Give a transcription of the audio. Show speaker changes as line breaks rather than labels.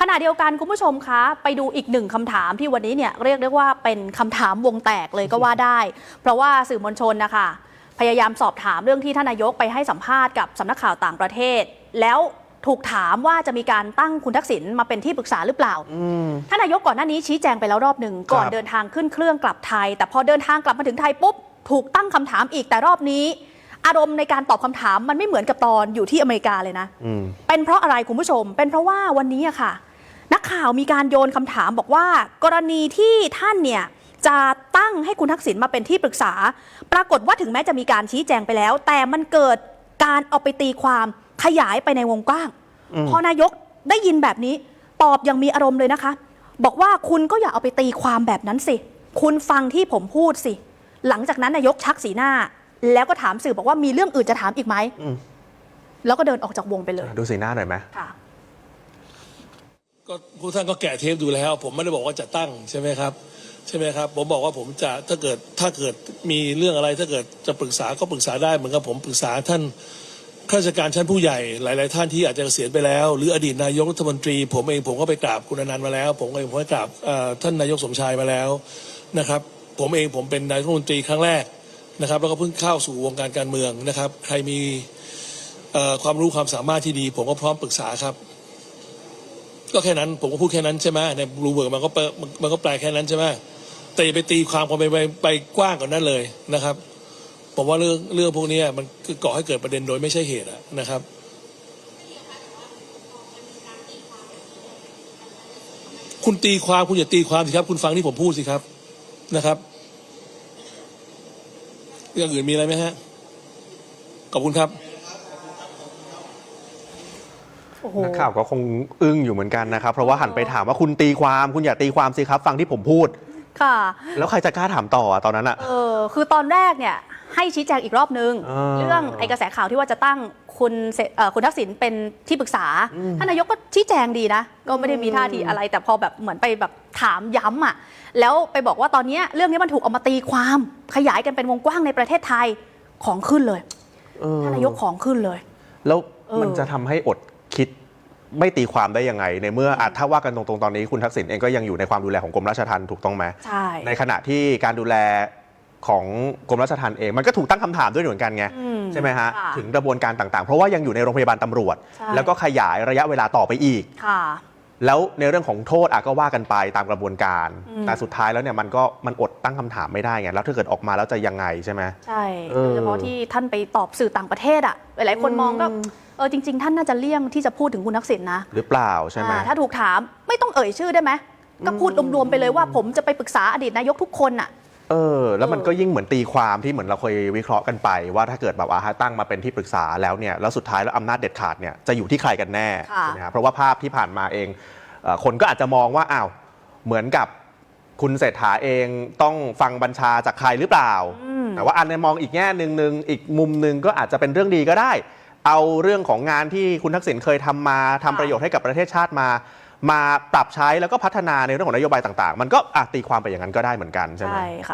ขณะเดียวกันคุณผู้ชมคะ ไปดูอีกหนึ่งคำถามที่วันนี้เนี่ยเรียกได้ว่าเป็นคำถามวงแตกเลยก็ว่าได้ เพราะว่าสื่อมวลชนนะคะ พยายามสอบถามเรื่องที่ท่านนายกไปให้สัมภาษณ์กับสำนักข่าวต่างประเทศ แล้วถูกถามว่าจะมีการตั้งคุณทักษิณมาเป็นที่ปรึกษาหรือเปล่าท่านนายกก่อนหน้านี้ชี้แจงไปแล้วรอบหนึ่งก่อน
ครับ
เดินทางขึ้นเครื่องกลับไทย แต่พอเดินทางกลับมาถึงไทยปุ๊บถูกตั้งคำถามอีกแต่รอบนี้ อารมณ์ในการตอบคำถามมันไม่เหมือนกับตอนอยู่ที่อเมริกาเลยนะ
อืม
เป็นเพราะอะไรคุณผู้ชม เป็นเพราะว่าวันนี้อะค่ะ นักข่าวมีการโยนคำถามบอกว่า กรณีที่ท่านเนี่ยจะตั้งให้คุณทักษิณมาเป็นที่ปรึกษา ปรากฏว่าถึงแม้จะมีการชี้แจงไปแล้ว แต่มันเกิดการเอาไปตีความขยายไปในวงกว้าง
อืม
พอนายกได้ยินแบบนี้ ตอบอยังมีอารมณ์เลยนะคะ บอกว่าคุณก็อย่าเอาไปตีความแบบนั้นสิ คุณฟังที่ผมพูดสิ หลังจากนั้นนายกชักสีหน้า แล้วก็ถามสื่อบอกว่ามีเรื่องอื่นจะถามอีกไหม
อืม
แล้วก็เดินออกจากวงไปเลย
ดูสีหน้าหน่อยไหม
ค่ะ
ก็ผู้ท่านก็แกะเทปดูแล้ว ผมไม่ได้บอกว่าจะตั้งใช่ไหมครับ ใช่ไหมครับ ผมบอกว่าผมจะถ้าเกิดถ้าเกิดมีเรื่องอะไรถ้าเกิดจะปรึกษาก็ปรึกษาได้เหมือนกับผมปรึกษาท่านข้าราชการชั้นผู้ใหญ่หลาย ๆ ท่านที่อาจจะเกษียณไปแล้ว หรืออดีตนายกรัฐมนตรี ผมเองผมก็ไปกราบคุณอนันต์มาแล้ว ผมเองผมก็กราบท่านนายกสมชายมาแล้วนะครับ ผมเองผมเป็นนายกรัฐมนตรีครั้งแรกนะครับ แล้วก็เพิ่งเข้าสู่วงการการเมืองนะครับ ใครมีความรู้ความสามารถที่ดี ผมก็พร้อมปรึกษาครับ ก็แค่นั้นผมก็พูดแค่นั้นใช่ไหมในรูเวิร์กมันก็มันก็แปลแค่นั้นใช่ไหมแต่อย่าไปตีความความไปไปไปกว้างกว่านั้นเลยนะครับ ผมว่าเรื่องเรื่องพวกนี้มันคือก่อให้เกิดประเด็นโดยไม่ใช่เหตุนะครับคุณตีความคุณอย่าตีความสิครับ คุณฟังที่ผมพูดสิครับนะครับเรื่องอื่นมีอะไรไหมฮะขอบคุณครับ
โอ้โห
นักข่าวก็คงอึ้งอยู่เหมือนกันนะครับ เพราะว่าหันไปถามว่าคุณตีความคุณอย่าตีความสิครับ ฟังที่ผมพูด
ค่ะ
แล้วใครจะกล้าถามต่ออะตอนนั้นอะ
เออคือตอนแรกเนี่ยให้ชี้แจงอีกรอบนึง
อ่า
เรื่องไอ้กระแสข่าวที่ว่าจะตั้งคุณเสเอ่อคุณทักษิณเป็นที่ปรึกษาท่านนายกก็ชี้แจงดีนะ ก็ไม่ได้มีท่าทีอะไร แต่พอแบบเหมือนไปแบบถามย้ำอะแล้วไปบอกว่าตอนเนี้ยเรื่องนี้มันถูกเอามาตีความขยายกันเป็นวงกว้างในประเทศไทยของขึ้นเลย
เออ
ท่านนายกของขึ้นเลย
แล้ว
เออ
มันจะทำให้อดคิด ไม่ตีความได้ยังไง ในเมื่ออาจถ้าว่ากันตรงๆตอนนี้คุณทักษิณเองก็ยังอยู่ในความดูแลของกรมราชทัณฑ์ถูกต้องไหม
ใช่
ในขณะที่การดูแลของกรมราชทัณฑ์เองมันก็ถูกตั้งคำถามด้วยเหมือนกันไง
อืม
ใช่ไหมฮะ
ค่ะ
ถึงกระบวนการต่างๆ เพราะว่ายังอยู่ในโรงพยาบาลตำรวจ
ใช่
แล้วก็ขยายระยะเวลาต่อไปอีก
ค่ะ
แล้วในเรื่องของโทษอะก็ว่ากันไปตามกระบวนการ
อืม
แต่สุดท้ายแล้วเนี่ยมันก็มันอดตั้งคำถามไม่ได้ไงแล้วถ้าเกิดออกมาแล้วจะยังไงใช่ไหม
ใช่
เออ
โดยเฉพาะที่ท่านไปตอบสื่อต่างประเทศอะหลายๆคนมองก็ เออจริง ๆ ท่านน่าจะเลี่ยงที่จะพูดถึงคุณทักษิณนะ
หรือเปล่าใช่ไหม
อ่าถ้าถูกถามไม่ต้องเอ่ยชื่อได้ไหมก็พูดรวมๆไปเลยว่า ผมจะไปปรึกษาอดีตนายกทุกคนอะ
เออ แล้วมัน
เออ
ก็ยิ่งเหมือนตีความที่เหมือนเราเคยวิเคราะห์กันไป ว่าถ้าเกิดแบบว่าตั้งมาเป็นที่ปรึกษาแล้วเนี่ยแล้วสุดท้ายแล้วอำนาจเด็ดขาดเนี่ยจะอยู่ที่ใครกันแน่
ค่ะ
ใช่ไหมครับเพราะว่าภาพที่ผ่านมาเองเอ่อคนก็อาจจะมองว่าอ้าวเหมือนกับคุณเศรษฐาเองต้องฟังบัญชาจากใครหรือเปล่า แต่ว่าอันเนยมองอีกแง่หนึ่งหนึ่งอีกมุมหนึ่งก็อาจจะเป็นเรื่องดีก็ได้ เอาเรื่องของงานที่คุณทักษิณเคยทำมาทำประโยชน์ให้กับประเทศชาติมา มาปรับใช้แล้วก็พัฒนาในเรื่องของนโยบายต่าง ๆ มันก็อาจตีความไปอย่างนั้นก็ได้เหมือนกันใช่ไหม
ใช่ค่ะ